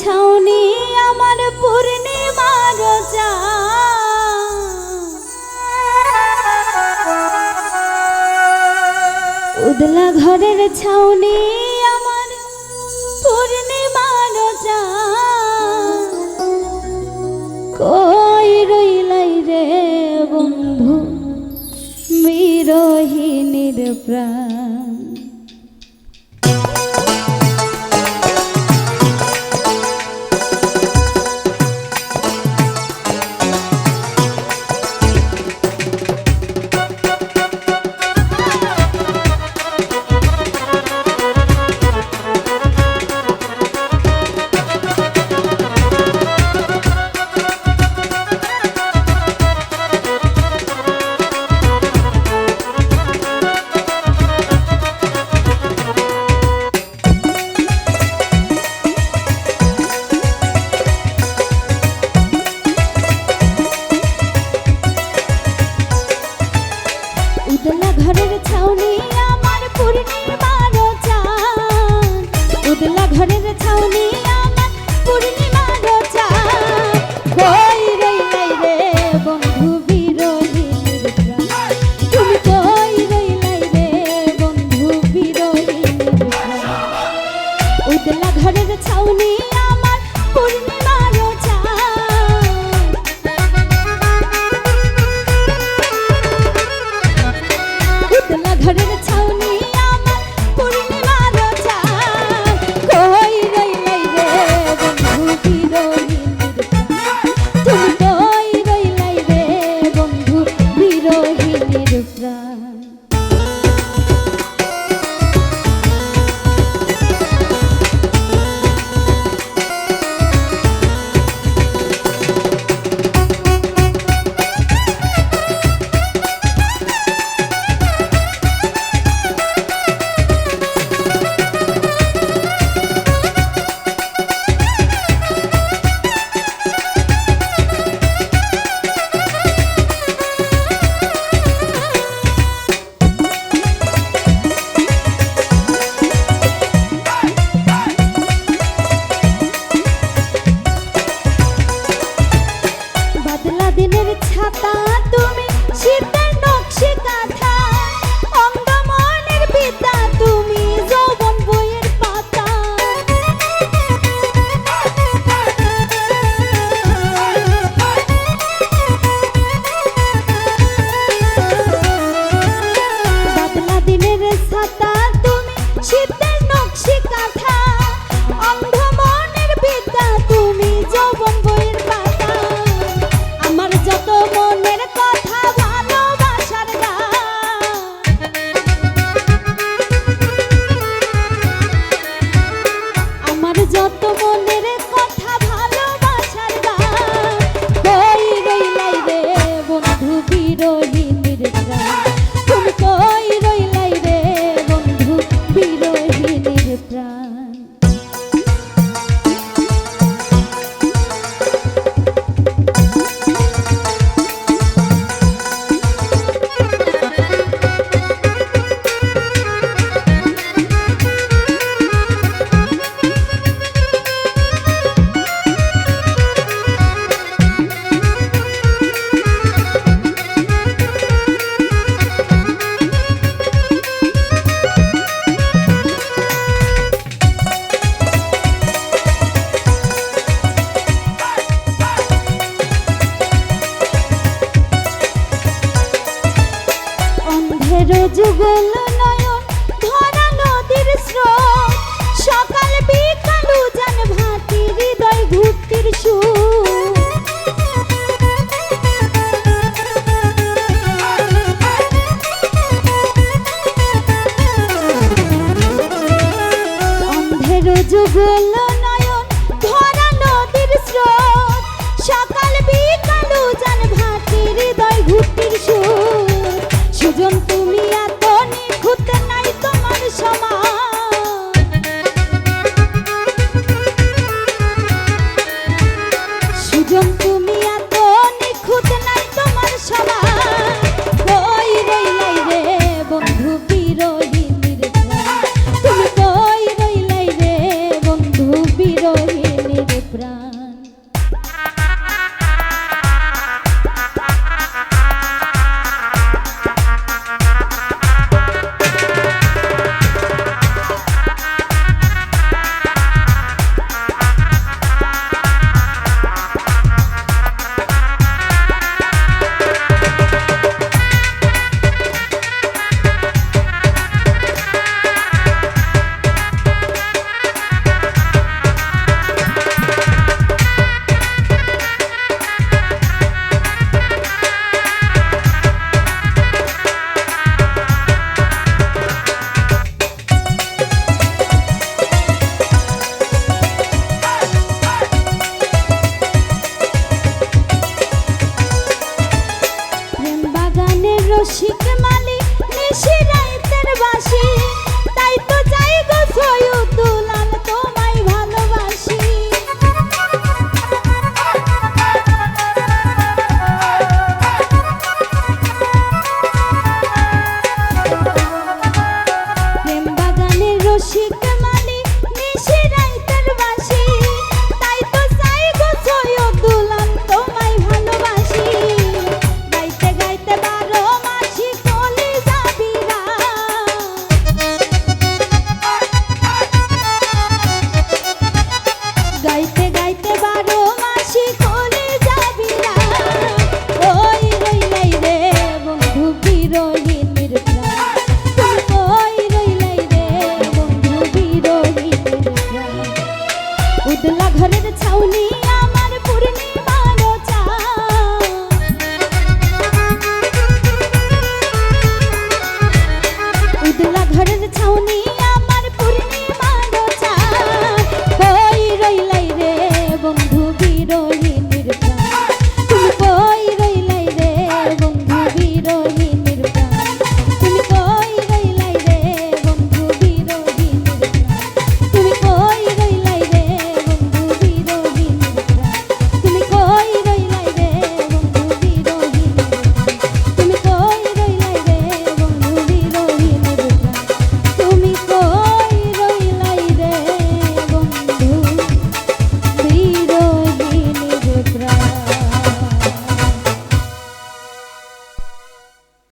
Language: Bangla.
ছাউনি আমার পূর্ণিমা রোজা উদলা ঘরের ছাউনি আমার পূর্ণিমা রোজা কই রইলাই রে বন্ধু, মিরহিনীর প্রাণ। পাতলা ঘরের ছাউনি আমার পূর্ণ যুগল